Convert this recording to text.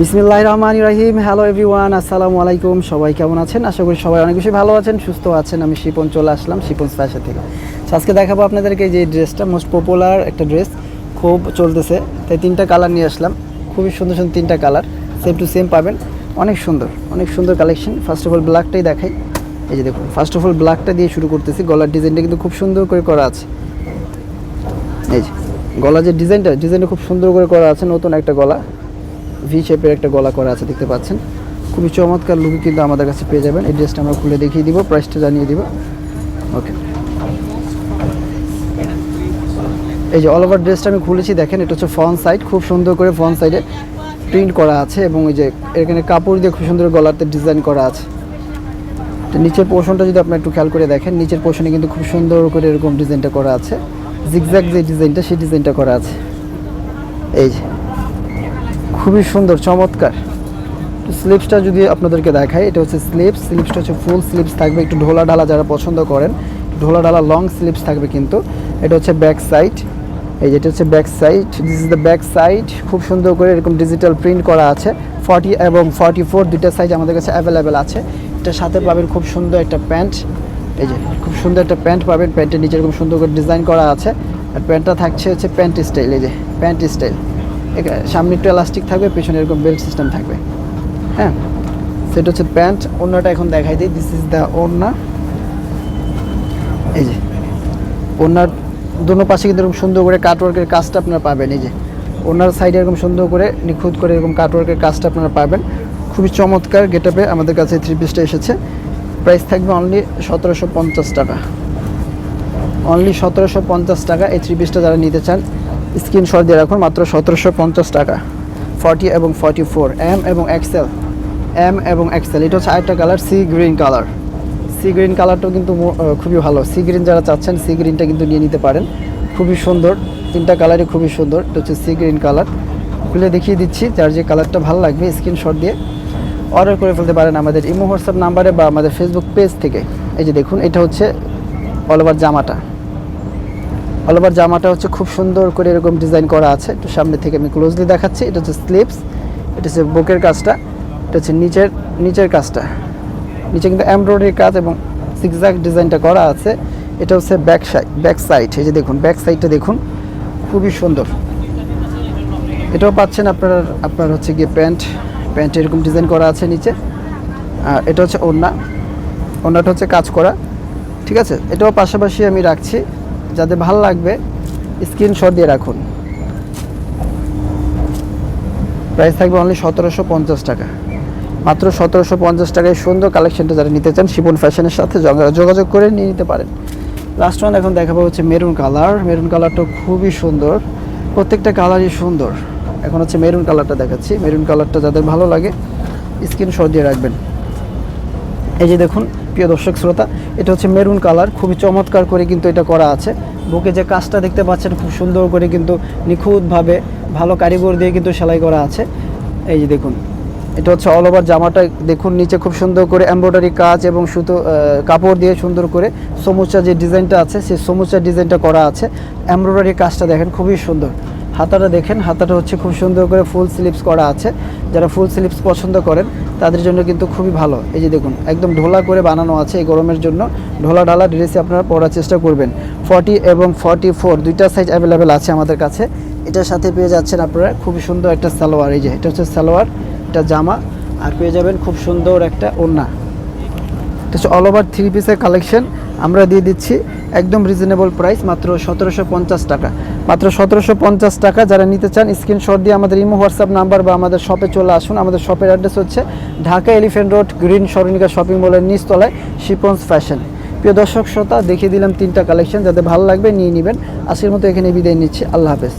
বিসমিল্লাহ রহমান রাহিম hello everyone আসসালামু আলাইকুম। সবাই কেমন আছেন? আশা করি সবাই অনেক বেশি ভালো আছেন, সুস্থ আছেন। আমি শিপন চলে আসলাম, শিপন ফ্যাশন থেকে। আজকে দেখাবো আপনাদেরকে যে ড্রেসটা মোস্ট পপুলার একটা ড্রেস খুব চলতেছে। তাই তিনটা কালার নিয়ে আসলাম। খুবই সুন্দর সুন্দর তিনটা কালার সেম টু সেম পাবেন। অনেক সুন্দর অনেক সুন্দর কালেকশন ফার্স্ট অফ অল ব্ল্যাকটাই দেখাই। এই যে দেখুন ফার্স্ট অফ অল ব্ল্যাকটা দিয়ে শুরু করতেছি। গলার ডিজাইনটা কিন্তু খুব সুন্দর করে করা আছে। এই যে গলা যে ডিজাইনটা ডিজাইনটা খুব সুন্দর করে করা আছে, নতুন একটা গলা। ভি শেপের একটা গলা করা আছে, দেখতে পাচ্ছেন। খুবই চমৎকার লুকে কিন্তু আমাদের কাছে পেয়ে যাবেন। এই ড্রেসটা আমরা খুলে দেখিয়ে দিব প্রাইসটা জানিয়ে দিব। ওকে এই যে অল ওভার ড্রেসটা আমি খুলেছি, দেখেন, এটা হচ্ছে ফ্রন্ট সাইড খুব সুন্দর করে ফ্রন্ট সাইডে প্রিন্ট করা আছে এবং এই যে এখানে কাপড় দিয়ে খুব সুন্দর গলাতে ডিজাইন করা আছে। নিচের পোর্শনটা যদি আপনি একটু খেয়াল করে দেখেন, নিচের পোর্শনে কিন্তু খুব সুন্দর করে এরকম ডিজাইনটা করা আছে। জিগজ্যাগ যে ডিজাইনটা সেই ডিজাইনটা করা আছে। এই যে। খুবই সুন্দর, চমৎকার। স্লিপসটা যদি আপনাদেরকে দেখাই, এটা হচ্ছে স্লিপস স্লিপসটা হচ্ছে ফুল স্লিপস থাকবে, একটু ঢোলা ঢালা যারা পছন্দ করেন, ঢোলা ঢালা লং স্লিপস থাকবে কিন্তু। এটা হচ্ছে ব্যাক সাইড এই যেটা হচ্ছে back side this is the back side খুব সুন্দর করে এরকম ডিজিটাল প্রিন্ট করা আছে ফর্টি এবং ফর্টি ফোর দুইটা সাইজ আমাদের কাছে অ্যাভেলেবেল আছে। এটার সাথে পাবেন খুব সুন্দর একটা প্যান্ট, এই যে খুব সুন্দর একটা প্যান্ট পাবেন, প্যান্টের নিচে এরকম সুন্দর করে ডিজাইন করা আছে। আর প্যান্টটা থাকছে হচ্ছে প্যান্ট স্টাইল এই যে প্যান্ট স্টাইল সামনে একটু এলাস্টিক থাকবে, পেছনে এরকম বেল্ট সিস্টেম থাকবে। হ্যাঁ? সেটা হচ্ছে প্যান্ট অন্যটা এখন দেখাই দিই দিস ইজ দ্য ওড়না। এই যে ওনার দুনো পাশে কিন্তু এরকম সুন্দর করে কাটওয়ার্কের কাজটা আপনারা পাবেন, এই যে। ওনার সাইডে এরকম সুন্দর করে, নিখুঁত করে এরকম কাটওয়ার্কের কাজটা আপনারা পাবেন। খুবই চমৎকার গেটআপে আমাদের কাছে থ্রি পিসটা এসেছে। প্রাইস থাকবে অনলি সতেরোশো পঞ্চাশ টাকা। অনলি সতেরোশো পঞ্চাশ টাকা এই থ্রি পিসটা যারা নিতে চান স্ক্রিনশট দিয়ে রাখুন মাত্র সতেরোশো পঞ্চাশ টাকা। ফর্টি এবং ফর্টি ফোর, এম এবং এক্সেল এম এবং এক্সেল এটা হচ্ছে আরেকটা colour, sea green colour. Sea green কালারটাও কিন্তু খুবই ভালো। সি গ্রিন যারা চাচ্ছেন, সি গ্রিনটা কিন্তু নিয়ে নিতে পারেন। খুবই সুন্দর। তিনটা কালারই খুবই সুন্দর। এটা হচ্ছে সি গ্রিন কালার। খুলে দেখিয়ে দিচ্ছি, যার যে কালারটা ভালো লাগবে, স্ক্রিনশট দিয়ে অর্ডার করে ফেলতে পারেন আমাদের ইমো, হোয়াটসঅ্যাপ নাম্বারে বা আমাদের ফেসবুক পেজ থেকে। এই যে দেখুন, এটা হচ্ছে অল ওভার জামাটা। অল ওভার জামাটা হচ্ছে খুব সুন্দর করে এরকম ডিজাইন করা আছে। একটু সামনে থেকে আমি ক্লোজলি দেখাচ্ছি। এটা হচ্ছে স্লিপস এটা হচ্ছে বুকের কাজটা, এটা হচ্ছে নিচের নিচের কাজটা। নিচে কিন্তু এমব্রয়ডারির কাজ এবং সিক্সাক ডিজাইনটা করা আছে। এটা হচ্ছে ব্যাক সাইড ব্যাক সাইড এই যে দেখুন ব্যাক সাইডটা দেখুন, খুবই সুন্দর। এটাও পাচ্ছেন আপনার আপনার হচ্ছে গিয়ে প্যান্ট প্যান্ট এরকম ডিজাইন করা আছে নিচে। আর এটা হচ্ছে ওড়না, ওড়নাটা হচ্ছে কাজ করা। ঠিক আছে? এটাও পাশাপাশি আমি রাখছি। যাদের ভালো লাগবে স্ক্রিনশট দিয়ে রাখুন। প্রাইস থাকবে অনলি সতেরোশো পঞ্চাশ টাকা। মাত্র সতেরোশো পঞ্চাশ টাকায় সুন্দর কালেকশনটা যারা নিতে চান, শিপন ফ্যাশনের সাথে যোগাযোগ করে নিয়ে নিতে পারেন। লাস্ট ওয়ান এখন দেখাবো হচ্ছে মেরুন কালার মেরুন কালারটা খুবই সুন্দর। প্রত্যেকটা কালারই সুন্দর। এখন হচ্ছে মেরুন কালারটা দেখাচ্ছি। মেরুন কালারটা যাদের ভালো লাগে স্ক্রিনশট দিয়ে রাখবেন। এই যে দেখুন প্রিয় দর্শক শ্রোতা, এটা হচ্ছে মেরুন কালার খুবই চমৎকার করে কিন্তু এটা করা আছে। বুকে যে কাজটা দেখতে পাচ্ছেন, খুব সুন্দর করে কিন্তু নিখুঁতভাবে ভালো কারিগর দিয়ে কিন্তু সেলাই করা আছে। এই যে দেখুন, এটা হচ্ছে অল ওভার জামাটা, দেখুন নিচে খুব সুন্দর করে এমব্রয়ডারি কাজ এবং সুতো কাপড় দিয়ে সুন্দর করে সমুচা যে ডিজাইনটা আছে, সেই সমুচা ডিজাইনটা করা আছে। এমব্রয়ডারি কাজটা দেখেন, খুবই সুন্দর। হাতাটা দেখেন, হাতাটা হচ্ছে খুব সুন্দর করে ফুল স্লিপস করা আছে। যারা ফুল স্লিপস পছন্দ করেন, তাদের জন্য কিন্তু খুবই ভালো। এই যে দেখুন, একদম ঢোলা করে বানানো আছে এই গরমের জন্য। ঢোলা ঢালা ড্রেসে আপনারা পরার চেষ্টা করবেন। ফর্টি এবং ফর্টি ফোর, দুইটা সাইজ অ্যাভেলেবেল আছে আমাদের কাছে। এটার সাথে পেয়ে যাচ্ছেন আপনারা খুবই সুন্দর একটা সালোয়ার। এই যে, এটা হচ্ছে সালোয়ার, এটা জামা, আর পেয়ে যাবেন খুব সুন্দর একটা ওড়না। এটা হচ্ছে অল ওভার থ্রি পিসের কালেকশন আমরা দিয়ে দিচ্ছি একদম রিজনেবল প্রাইস মাত্র সতেরোশো পঞ্চাশ টাকা। মাত্র সতেরোশো পঞ্চাশ টাকা। যারা নিতে চান স্ক্রিনশট দিয়ে আমাদের ইমো হোয়াটসঅ্যাপ নাম্বার বা আমাদের শপে চলে আসুন। আমাদের শপের অ্যাড্রেস হচ্ছে Dhaka elephant road green Saranika shopping মলের নিচতলায় শিপন্স ফ্যাশন প্রিয় দর্শক, শ্রোতা, দেখিয়ে দিলাম তিনটা কালেকশন যাতে ভালো লাগবে, নিয়ে নেবেন। আজকের মতো এখানে বিদায় নিচ্ছি। আল্লাহ হাফেজ।